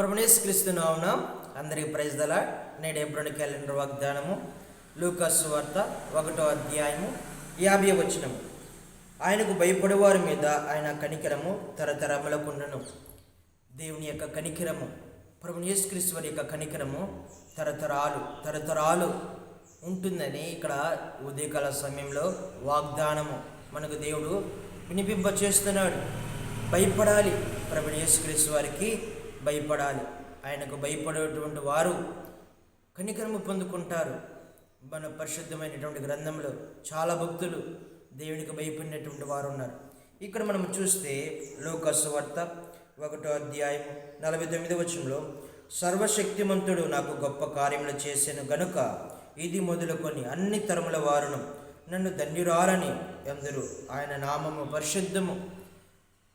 ప్రభునేశ్ క్రీస్తు నామున అందరికి ప్రైజ్ దల నేడు ఎబ్రోని క్యాలెండర్ వాగ్దానము లూకస్ వార్త ఒకటో అధ్యాయము యాభై వచనము. ఆయనకు భయపడేవారి మీద ఆయన కనికరము తరతరములకుండను. దేవుని యొక్క కనికరము ప్రభు యేసుక్రీస్తు వారి యొక్క కనికరము తరతరాలు తరతరాలు ఉంటుందని ఇక్కడ ఉదయకాల సమయంలో వాగ్దానము. మనకు దేవుడు వినిపింప చేస్తున్నాడు భయపడాలి ప్రభు వారికి. భయపడాలి. ఆయనకు భయపడేటువంటి వారు కనికరము పొందుకుంటారు. మన పరిశుద్ధమైనటువంటి గ్రంథంలో చాలా భక్తులు దేవునికి భయపడినటువంటి వారు ఉన్నారు ఇక్కడ మనం చూస్తే లోకస్ వార్త ఒకటో అధ్యాయం నలభై తొమ్మిది వచ్చంలో సర్వశక్తిమంతుడు నాకు గొప్ప కార్యములు చేసాను గనుక ఇది మొదలుకొని అన్ని తరముల వారును నన్ను ధన్యురాలని అందరూ ఆయన నామము పరిశుద్ధము.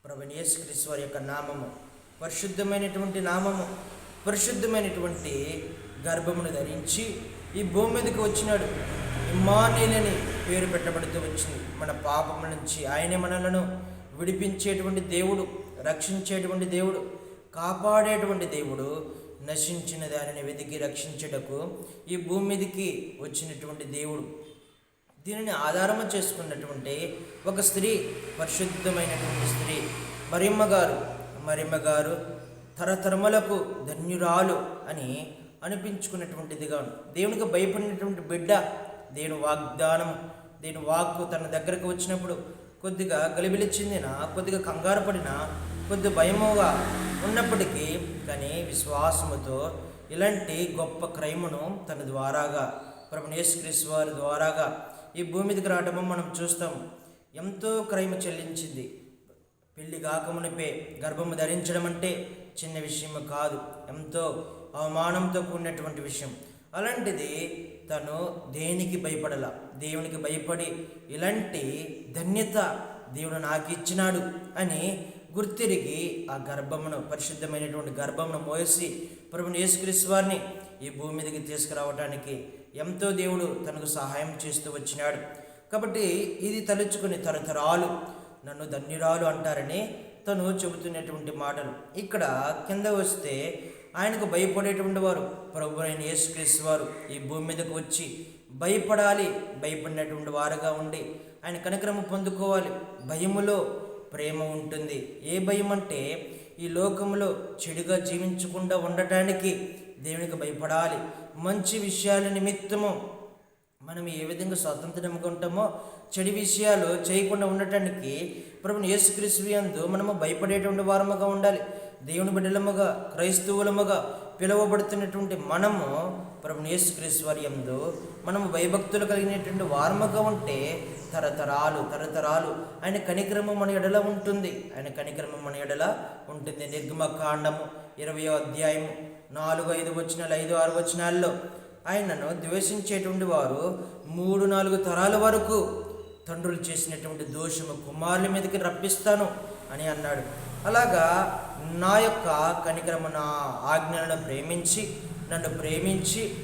ప్రభు యేసుక్రీశ్వర్ యొక్క నామము. పరిశుద్ధమైనటువంటి నామము పరిశుద్ధమైనటువంటి గర్భమును ధరించి ఈ భూమి మీదకి వచ్చినాడు. ఇమ్మానేలని పేరు పెట్టబడుతూ వచ్చింది. మన పాపం నుంచి ఆయనే మనలను విడిపించేటువంటి దేవుడు రక్షించేటువంటి దేవుడు కాపాడేటువంటి దేవుడు నశించిన దానిని వెతికి రక్షించుటకు ఈ భూమి మీదకి వచ్చినటువంటి దేవుడు. దీనిని ఆధారము చేసుకున్నటువంటి ఒక స్త్రీ పరిశుద్ధమైనటువంటి స్త్రీ మరియమ్మ గారు. మరియమ్మగారు తరతరములకు ధన్యురాలు అని అనిపించుకున్నటువంటిదిగా దేవునికి భయపడినటువంటి బిడ్డ దేవుని వాగ్దానం దేవుని వాక్కు తన దగ్గరకు వచ్చినప్పుడు కొద్దిగా గలిబిలి చెందిన కొద్దిగా కంగారు పడిన కొద్ది భయముగా ఉన్నప్పటికీ కానీ విశ్వాసముతో ఇలాంటి గొప్ప క్రైమును తన ద్వారాగా ప్రభు వారి ద్వారాగా ఈ భూమి మీదకి రావడము మనం చూస్తాం ఎంతో క్రైము చెల్లించింది. పెళ్ళి కాకమునిపే గర్భము ధరించడం అంటే చిన్న విషయం కాదు. ఎంతో అవమానంతో కూడినటువంటి విషయం. అలాంటిది తను దేనికి భయపడల? దేవునికి భయపడి ఇలాంటి ధన్యత దేవుడు నాకు ఇచ్చినాడు అని గుర్తిరిగి ఆ గర్భమును పరిశుద్ధమైనటువంటి గర్భమును మోసి ప్రభుని యేసుక్రీస్తు వారిని ఈ భూమి మీదకి తీసుకురావడానికి ఎంతో దేవుడు తనకు సహాయం చేస్తూ వచ్చినాడు. కాబట్టి ఇది తలుచుకుని తరతరాలు నన్ను ధన్యురాలు అంటారని తను చెబుతున్నటువంటి మాటలు. ఇక్కడ కింద వస్తే ఆయనకు భయపడేటువంటి వారు ప్రభు అయిన యేసుక్రీస్తు వారు ఈ భూమి మీదకు వచ్చి భయపడాలి భయపడినటువంటి వారుగా ఉండి ఆయన కనికరము పొందుకోవాలి. భయములో ప్రేమ ఉంటుంది. ఏ భయం అంటే ఈ లోకంలో చెడుగా జీవించకుండా ఉండటానికి దేవునికి భయపడాలి. మంచి విషయాల నిమిత్తము మనం ఏ విధంగా స్వాతంత్రంగా ఉంటామో చెడు విషయాలు చేయకుండా ఉండటానికి ప్రభుని యేసుక్రీస్తు యందు మనము భయపడేటువంటి వారముగా ఉండాలి. దేవుని బిడ్డలముగా క్రైస్తవులముగా పిలువబడుతున్నటువంటి మనము ప్రభుని యేసుక్రీస్తు వారి యందు మనము భయభక్తులు కలిగినటువంటి వారముగా ఉంటే తరతరాలు తరతరాలు ఆయన కనిక్రమం మన ఎడల ఉంటుంది. ఆయన కనిక్రమం మన ఎడల ఉంటుంది. నిర్గమకాండము ఇరవయో అధ్యాయము నాలుగు ఐదు వచనాలు ఐదు ఆరు వచనాల్లో ఆయనను ద్వేషించేటువంటి వారు మూడు నాలుగు తరాల వరకు తండ్రులు చేసినటువంటి దోషము కుమారుల మీదకి రప్పిస్తాను అని అన్నాడు. అలాగా నా యొక్క కనికరము నా ఆజ్ఞలను ప్రేమించి నన్ను ప్రేమించి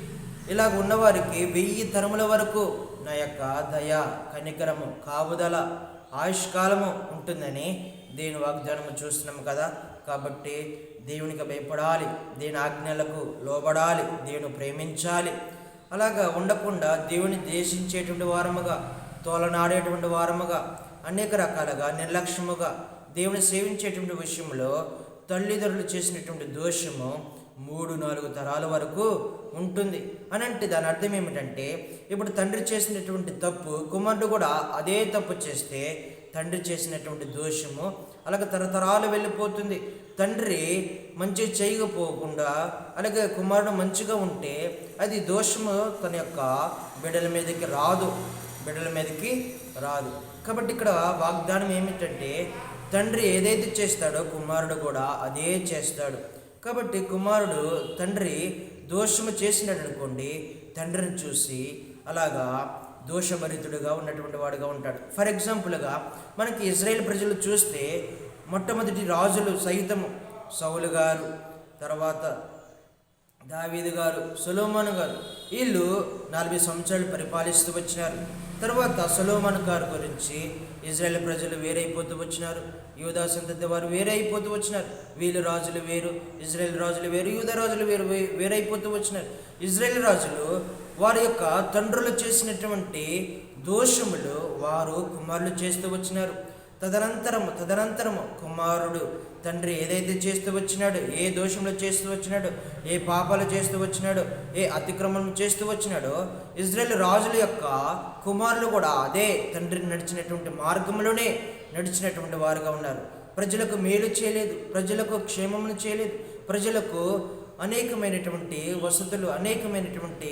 ఇలాగ ఉన్నవారికి వెయ్యి తరముల వరకు నా యొక్క దయ కనికరము కాపుదల ఆయుష్కాలము ఉంటుందని దేని వాగ్దానము చూస్తున్నాము కదా. కాబట్టి దేవునికి భయపడాలి దేని ఆజ్ఞలకు లోబడాలి దేవుని ప్రేమించాలి. అలాగా ఉండకుండా దేవుని దేశించేటువంటి వారముగా తోలనాడేటువంటి వారముగా అనేక రకాలుగా నిర్లక్ష్యముగా దేవుని సేవించేటువంటి విషయంలో తల్లిదండ్రులు చేసినటువంటి దోషము మూడు నాలుగు తరాల వరకు ఉంటుంది. అని అంటే దాని అర్థం ఏమిటంటే ఇప్పుడు తండ్రి చేసినటువంటి తప్పు కుమారుడు కూడా అదే తప్పు చేస్తే తండ్రి చేసినటువంటి దోషము అలాగే తరతరాలు వెళ్ళిపోతుంది. తండ్రి మంచి చేయకపోకుండా అలాగే కుమారుడు మంచిగా ఉంటే అది దోషము తన యొక్క బిడ్డల మీదకి రాదు. బిడ్డల మీదకి రాదు. కాబట్టి ఇక్కడ వాగ్దానం ఏమిటంటే తండ్రి ఏదైతే చేస్తాడో కుమారుడు కూడా అదే చేస్తాడు. కాబట్టి కుమారుడు తండ్రి దోషము చేసినాడు అనుకోండి తండ్రిని చూసి అలాగా దోషభరితుడుగా ఉన్నటువంటి వాడుగా ఉంటాడు. ఫర్ ఎగ్జాంపుల్గా మనకి ఇజ్రాయెల్ ప్రజలు చూస్తే మొట్టమొదటి రాజులు సైతము సౌలు గారు తర్వాత దావీదు గారు సొలోమన్ గారు వీళ్ళు నలభై సంవత్సరాలు పరిపాలిస్తూ వచ్చినారు. తర్వాత సులోమాన్ గారు గురించి ఇజ్రాయెల్ ప్రజలు వేరైపోతూ వచ్చినారు. యూదా సంతతి వారు వేరే అయిపోతూ వచ్చినారు. వీళ్ళు రాజులు వేరు ఇజ్రాయెల్ రాజులు వేరు యూదా రాజులు వేరు వేరైపోతూ వచ్చినారు. ఇజ్రాయెల్ రాజులు వారి యొక్క తండ్రులు చేసినటువంటి దోషములు వారు కుమారులు చేస్తూ వచ్చినారు. తదనంతరము తదనంతరము కుమారుడు తండ్రి ఏదైతే చేస్తూ వచ్చినాడు ఏ దోషంలో చేస్తూ వచ్చినాడు ఏ పాపాలు చేస్తూ వచ్చినాడు ఏ అతిక్రమం చేస్తూ వచ్చినాడో ఇజ్రాయెల్ రాజుల యొక్క కుమారులు కూడా అదే తండ్రి నడిచినటువంటి మార్గంలోనే నడిచినటువంటి వారుగా ఉన్నారు. ప్రజలకు మేలు చేయలేదు ప్రజలకు క్షేమమును చేయలేదు ప్రజలకు అనేకమైనటువంటి వసతులు అనేకమైనటువంటి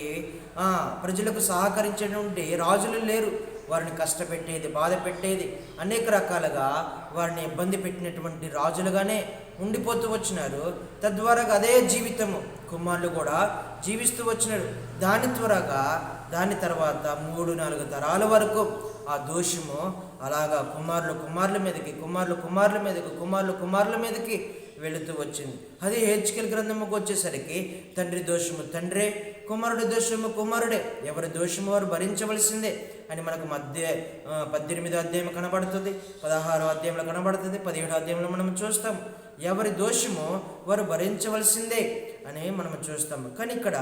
ప్రజలకు సహకరించేటువంటి రాజులు లేరు. వారిని కష్టపెట్టేది బాధ పెట్టేది అనేక రకాలుగా వారిని ఇబ్బంది పెట్టినటువంటి రాజులుగానే ఉండిపోతూ వచ్చినారు. తద్వారా అదే జీవితము కుమారులు కూడా జీవిస్తూ వచ్చినారు. దాని త్వరగా దాని తర్వాత మూడు నాలుగు తరాల వరకు ఆ దోషము అలాగా కుమారులు కుమారుల మీదకి కుమారులు కుమారుల మీదకి కుమారులు కుమారుల మీదకి వెళుతూ వచ్చింది. అది హెచ్కెల్ గ్రంథముకు వచ్చేసరికి తండ్రి దోషము తండ్రే కుమారుడి దోషము కుమారుడే ఎవరి దోషము వారు భరించవలసిందే అని మనకు మధ్య పద్దెనిమిదో అధ్యాయం కనబడుతుంది పదహారో అధ్యాయంలో కనబడుతుంది పదిహేడో అధ్యాయంలో మనం చూస్తాం. ఎవరి దోషము వారు భరించవలసిందే అని మనం చూస్తాము కానీ ఇక్కడ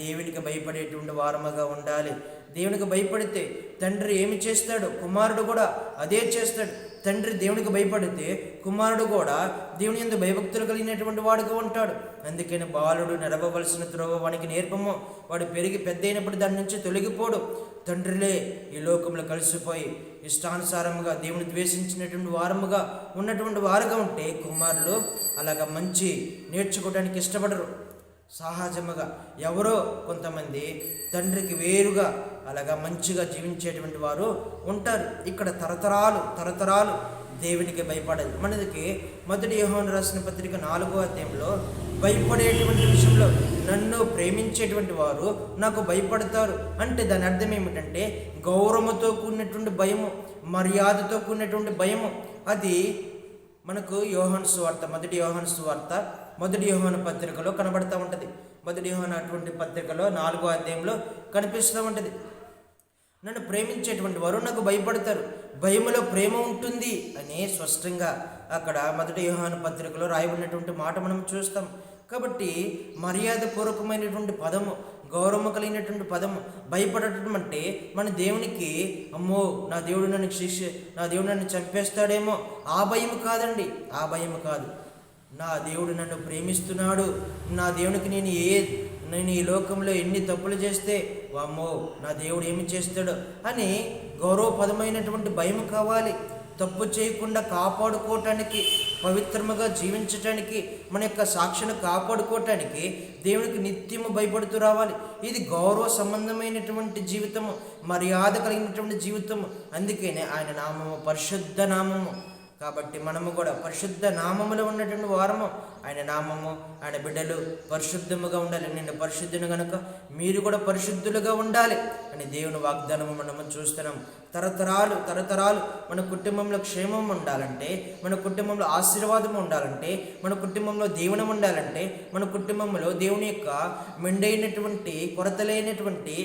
దేవునికి భయపడేటువంటి వారముగా ఉండాలి. దేవునికి భయపడితే తండ్రి ఏమి చేస్తాడు? కుమారుడు కూడా అదే చేస్తాడు. తండ్రి దేవునికి భయపడితే కుమారుడు కూడా దేవుని ఎందు భయభక్తులు కలిగినటువంటి వాడుగా ఉంటాడు. అందుకని బాలుడు నడవవలసిన త్రోవ వానికి నేర్పము. వాడు పెరిగి పెద్ద అయినప్పుడు దాని నుంచి తొలగిపోడు. తండ్రిలే ఈ లోకంలో కలిసిపోయి ఇష్టానుసారముగా దేవుని ద్వేషించినటువంటి వారముగా ఉన్నటువంటి వారుగా ఉంటే కుమారులు అలాగ మంచి నేర్చుకోవడానికి ఇష్టపడరు. సహజముగా ఎవరో కొంతమంది తండ్రికి వేరుగా అలాగా మంచిగా జీవించేటువంటి వారు ఉంటారు. ఇక్కడ తరతరాలు తరతరాలు దేవునికి భయపడదు మనకి మొదటి యోహాను రాసిన పత్రిక నాలుగో అధ్యాయంలో భయపడేటువంటి విషయంలో నన్ను ప్రేమించేటువంటి వారు నాకు భయపడతారు. అంటే దాని అర్థం ఏమిటంటే గౌరవంతో కూడినటువంటి భయము మర్యాదతో కూడినటువంటి భయము. అది మనకు యోహాను సువార్త మొదటి యోహాను సువార్త మొదటి యోహన పత్రికలో కనబడుతూ ఉంటుంది. మొదటి యోహన అటువంటి పత్రికలో నాలుగో అధ్యాయంలో కనిపిస్తూ ఉంటుంది. నన్ను ప్రేమించేటువంటి వారు నాకు భయపడతారు. భయములో ప్రేమ ఉంటుంది అని స్పష్టంగా అక్కడ మొదటి యోహాను పత్రికలో రాయబడినటువంటి మాట మనం చూస్తాం. కాబట్టి మర్యాదపూర్వకమైనటువంటి పదము గౌరవం కలిగినటువంటి పదము భయపడటం అంటే మన దేవునికి అమ్మో నా దేవుడు నన్ను శిక్ష నా దేవుడు నన్ను చంపేస్తాడేమో. ఆ భయం కాదండి ఆ భయం కాదు. నా దేవుడు నన్ను ప్రేమిస్తున్నాడు. నా దేవునికి నేను ఏ నేను ఈ లోకంలో ఎన్ని తప్పులు చేస్తే వామ్మో నా దేవుడు ఏమి చేస్తాడు? అని గౌరవపదమైనటువంటి భయం కావాలి. తప్పు చేయకుండా కాపాడుకోవటానికి పవిత్రముగా జీవించటానికి మన యొక్క సాక్షిని కాపాడుకోవటానికి దేవునికి నిత్యము భయపడుతూ రావాలి. ఇది గౌరవ సంబంధమైనటువంటి జీవితము మర్యాద కలిగినటువంటి జీవితము. అందుకనే ఆయన నామము పరిశుద్ధ నామము. కాబట్టి మనము కూడా పరిశుద్ధ నామములో ఉన్నటువంటి వారము. ఆయన నామము ఆయన బిడ్డలు పరిశుద్ధముగా ఉండాలి. నిన్ను పరిశుద్ధుని కనుక మీరు కూడా పరిశుద్ధులుగా ఉండాలి అని దేవుని వాగ్దానము మనము చూస్తున్నాం. తరతరాలు తరతరాలు మన కుటుంబంలో క్షేమం ఉండాలంటే మన కుటుంబంలో ఆశీర్వాదం ఉండాలంటే మన కుటుంబంలో దేవుని ఉండాలంటే మన కుటుంబంలో దేవుని యొక్క మెండైనటువంటి కొరతలైనటువంటి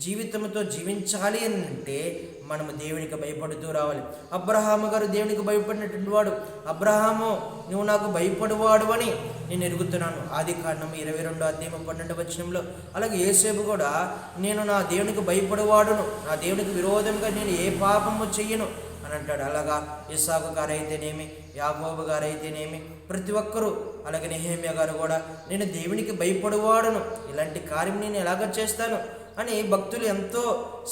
జీవితంతో జీవించాలి అంటే మనము దేవునికి భయపడుతూ రావాలి. అబ్రహాము గారు దేవునికి భయపడినటువంటి వాడు అబ్రహాము నువ్వు నాకు భయపడువాడు అని నేను ఎరుగుతున్నాను. ఆది కారణం ఇరవై రెండు అధ్యాయం పన్నెండు వచనంలో అలాగే ఏసేపు కూడా నేను నా దేవునికి భయపడువాడును నా దేవునికి విరోధంగా నేను ఏ పాపము చెయ్యను. అని అంటాడు. అలాగా ఇసాకు గారు అయితేనేమి యాగోబు గారు అయితేనేమి ప్రతి ఒక్కరూ అలాగే నెహేమియా గారు కూడా నేను దేవునికి భయపడువాడును ఇలాంటి కార్యం నేను ఎలాగ చేస్తాను? అని భక్తులు ఎంతో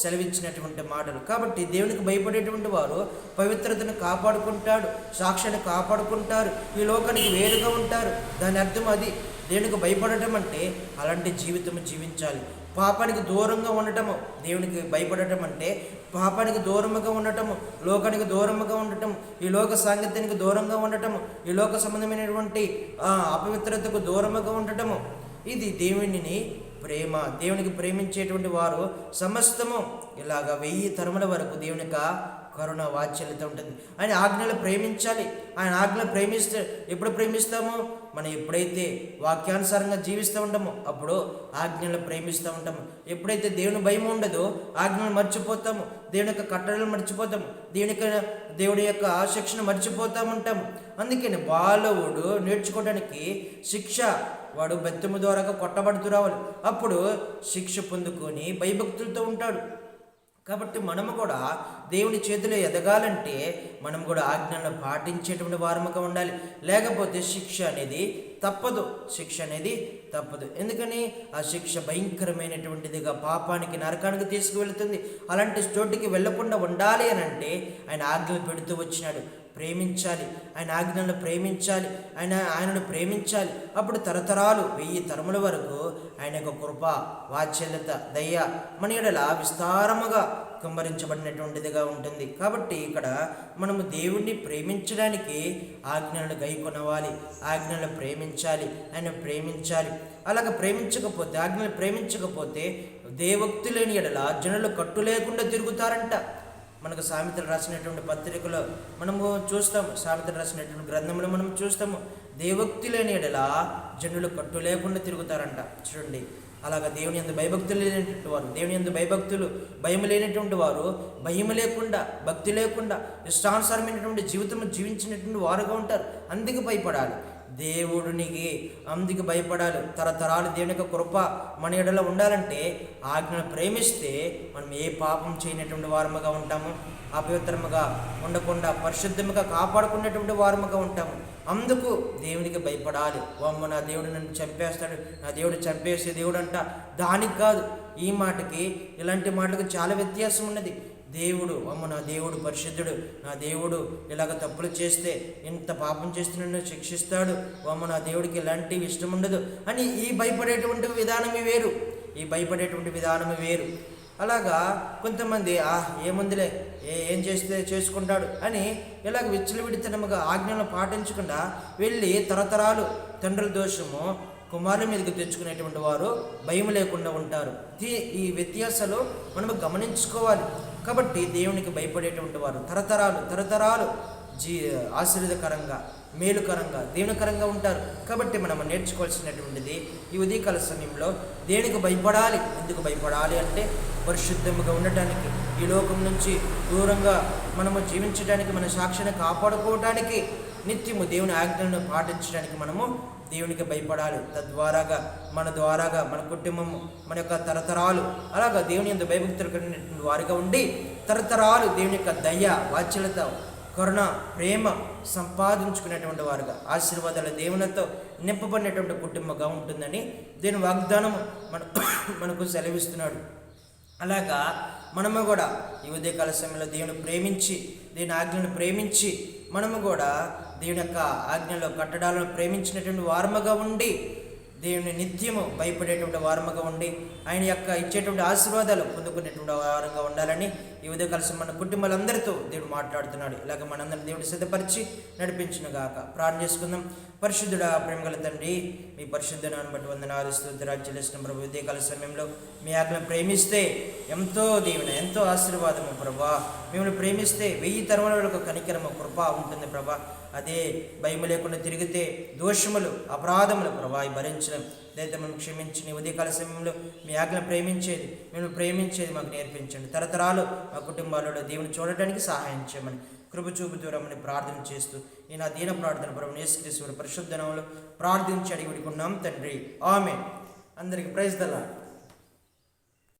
సెలవిచ్చినటువంటి మాటలు. కాబట్టి దేవునికి భయపడేటువంటి వారు పవిత్రతను కాపాడుకుంటాడు సాక్షిని కాపాడుకుంటారు ఈ లోకానికి వేరుగా ఉంటారు. దాని అర్థం అది. దేవునికి భయపడటం అంటే అలాంటి జీవితం జీవించాలి. పాపానికి దూరంగా ఉండటము దేవునికి భయపడటం అంటే పాపానికి దూరముగా ఉండటము లోకానికి దూరముగా ఉండటం ఈ లోక సాంగత్యానికి దూరంగా ఉండటము ఈ లోక సంబంధమైనటువంటి అపవిత్రతకు దూరముగా ఉండటము. ఇది దేవునిని ప్రేమ దేవునికి ప్రేమించేటువంటి వారు సమస్తము ఇలాగ వెయ్యి తరముల వరకు దేవుని యొక్క కరుణ వాత్సల్యత ఉంటుంది. ఆయన ఆజ్ఞలు ప్రేమించాలి. ఆయన ఆజ్ఞలు ప్రేమిస్తే ఎప్పుడు ప్రేమిస్తామో? మనం ఎప్పుడైతే వాక్యానుసారంగా జీవిస్తూ ఉంటామో అప్పుడు ఆజ్ఞలు ప్రేమిస్తూ ఉంటాము. ఎప్పుడైతే దేవుని భయం ఉండదో ఆజ్ఞలు మర్చిపోతాము. దేవుని యొక్క కట్టడలు మర్చిపోతాము. దేవుని యొక్క దేవుడి యొక్క శిక్షణ మర్చిపోతూ ఉంటాము అందుకని బాలవుడు నేర్చుకోవడానికి శిక్ష వాడు బెత్తము ద్వారా కొట్టబడుతూ రావాలి. అప్పుడు శిక్ష పొందుకొని భయభక్తులతో ఉంటాడు. కాబట్టి మనము కూడా దేవుని చేతిలో ఎదగాలంటే మనం కూడా ఆజ్ఞలను పాటించేటువంటి వారముగా ఉండాలి. లేకపోతే శిక్ష అనేది తప్పదు. శిక్ష అనేది తప్పదు. ఎందుకని? ఆ శిక్ష భయంకరమైనటువంటిదిగా పాపానికి నరకానికి తీసుకువెళుతుంది. అలాంటి చోటికి వెళ్ళకుండా ఉండాలి అని అంటే ఆయన ఆజ్ఞలు పెడుతూ వచ్చినాడు. ప్రేమించాలి. ఆయన ఆజ్ఞలను ప్రేమించాలి. ఆయన ఆయనను ప్రేమించాలి. అప్పుడు తరతరాలు వెయ్యి తరముల వరకు ఆయన యొక్క కృప వాత్సల్యత దయ మన ఎడల విస్తారముగా కుమ్మరించబడినటువంటిదిగా ఉంటుంది. కాబట్టి ఇక్కడ మనము దేవుణ్ణి ప్రేమించడానికి ఆజ్ఞలను గైకొనవాలి. ఆజ్ఞలను ప్రేమించాలి ఆయన ప్రేమించాలి. అలాగ ప్రేమించకపోతే ఆజ్ఞలు ప్రేమించకపోతే దేవక్తి లేని ఎడల జనులు కట్టు లేకుండా తిరుగుతారంట. మనకు సామెతలు రాసినటువంటి పత్రికలో మనము చూస్తాము. సామెతలు రాసినటువంటి గ్రంథంలో మనం చూస్తాము. దేవక్తి లేని ఎడల జనులు కట్టు లేకుండా తిరుగుతారంట. చూడండి. అలాగా దేవుని ఎందు భయభక్తులు లేనటువంటి వారు దేవుని ఎందు భయభక్తులు భయం లేనటువంటి వారు భయం లేకుండా భక్తి లేకుండా ఇష్టానుసారమైనటువంటి జీవితం జీవించినటువంటి వారుగా ఉంటారు. అందుకు భయపడాలి. దేవుడినికి అందుకు భయపడాలి. తరతరాలు దేవుని యొక్క కృప మన ఎడలో ఉండాలంటే ఆజ్ఞను ప్రేమిస్తే మనం ఏ పాపం చేయనటువంటి వారముగా ఉంటాము. అపవిత్రముగా ఉండకుండా పరిశుద్ధముగా కాపాడుకునేటువంటి వారముగా ఉంటాము. అందుకు దేవునికి భయపడాలి. అమ్మ నా దేవుడు నన్ను చంపేస్తాడు. నా దేవుడు చంపేసే దేవుడు అంట దానికి కాదు ఈ మాటకి ఇలాంటి మాటలకు చాలా వ్యత్యాసం ఉన్నది. దేవుడు అమ్మ నా దేవుడు పరిశుద్ధుడు నా దేవుడు ఇలాగ తప్పులు చేస్తే ఇంత పాపం చేస్తే శిక్షిస్తాడు. అమ్మ నా దేవుడికి ఎలాంటి ఇష్టం ఉండదు. అని ఈ భయపడేటువంటి విధానమే వేరు. ఈ భయపడేటువంటి విధానమే వేరు. అలాగా కొంతమంది ఆ ఏముందిలే? ఏ ఏం చేస్తే చేసుకుంటాడు? అని ఇలాగ విచ్చలవిడితనముగా ఆజ్ఞలను పాటించకుండా వెళ్ళి తరతరాలు తండ్రుల దోషము కుమారుల మీదకి తెచ్చుకునేటువంటి వారు భయం లేకుండా ఉంటారు. ఈ వ్యత్యాసాలు మనము గమనించుకోవాలి. కాబట్టి దేవునికి భయపడేటువంటి వారు తరతరాలు తరతరాలు జీ ఆశీర్వదకరంగా మేలుకరంగా దేవునికరంగా ఉంటారు. కాబట్టి మనం నేర్చుకోవాల్సినటువంటిది ఈ ఉదయకాల సమయంలో దేనికి భయపడాలి ఎందుకు భయపడాలి అంటే పరిశుద్ధముగా ఉండటానికి ఈ లోకం నుంచి దూరంగా మనము జీవించడానికి మన సాక్షిని కాపాడుకోవడానికి నిత్యము దేవుని ఆజ్ఞలను పాటించడానికి మనము దేవునికి భయపడాలి. తద్వారాగా మన ద్వారాగా మన కుటుంబము మన యొక్క తరతరాలు అలాగా దేవుని యొక్క భయభక్తులు కలిగినటువంటి వారిగా ఉండి తరతరాలు దేవుని యొక్క దయ వాచ్యలత కరుణ ప్రేమ సంపాదించుకునేటువంటి వారుగా ఆశీర్వాదాల దేవునితో నింపబడినటువంటి కుటుంబంగా ఉంటుందని దీని వాగ్దానం మన మనకు సెలవిస్తున్నాడు. అలాగా మనము కూడా ఈ ఉదయకాల సమయంలో దేవుని ప్రేమించి దీని ఆజ్ఞను ప్రేమించి మనము కూడా దేవుని యొక్క ఆజ్ఞలో కట్టడాలను ప్రేమించినటువంటి వారముగా ఉండి దేవుని నిత్యము భయపడేటువంటి వారముగా ఉండి ఆయన యొక్క ఇచ్చేటువంటి ఆశీర్వాదాలు పొందుకునేటువంటి వారంగా ఉండాలని ఈ ఉదయం కలిసి మన కుటుంబాలందరితో దేవుడు మాట్లాడుతున్నాడు. ఇలాగ మనందరం దేవుడు సిద్ధపరిచి నడిపించిన గాక ప్రార్థన చేసుకుందాం. పరిశుద్ధుడా ప్రేమగల తండ్రి మీ పరిశుద్ధనాన్ని బట్టి వందనాలు స్థుతిరాజ్యలిసిన ప్రభు ఉదయకాల సమయంలో మీ ఆజ్ఞను ప్రేమిస్తే ఎంతో దేవుని ఎంతో ఆశీర్వాదము ప్రభా. మిమ్మల్ని ప్రేమిస్తే వెయ్యి తరముల ఒక కనికరము కృప ఉంటుంది ప్రభా. అదే భయం లేకుండా తిరిగితే దోషములు అపరాధములు ప్రభా భరించడం దయతో మనం క్షమించి ఉదయకాల సమయంలో మీ ఆజ్ఞ ప్రేమించేది మేము ప్రేమించేది మాకు నేర్పించండి. తరతరాలు మా కుటుంబాలలో దేవుని చూడటానికి సహాయం చేయమని కృప చూపుతూ ప్రార్థన చేస్తూ ఈ నా దీన ప్రార్థన పరమని యేసుక్రీశ్వరు పరిశుద్ధనంలో ప్రార్థించి అడిగి ఉన్నాం తండ్రి. ఆమె అందరికి ప్రైజ్ దలా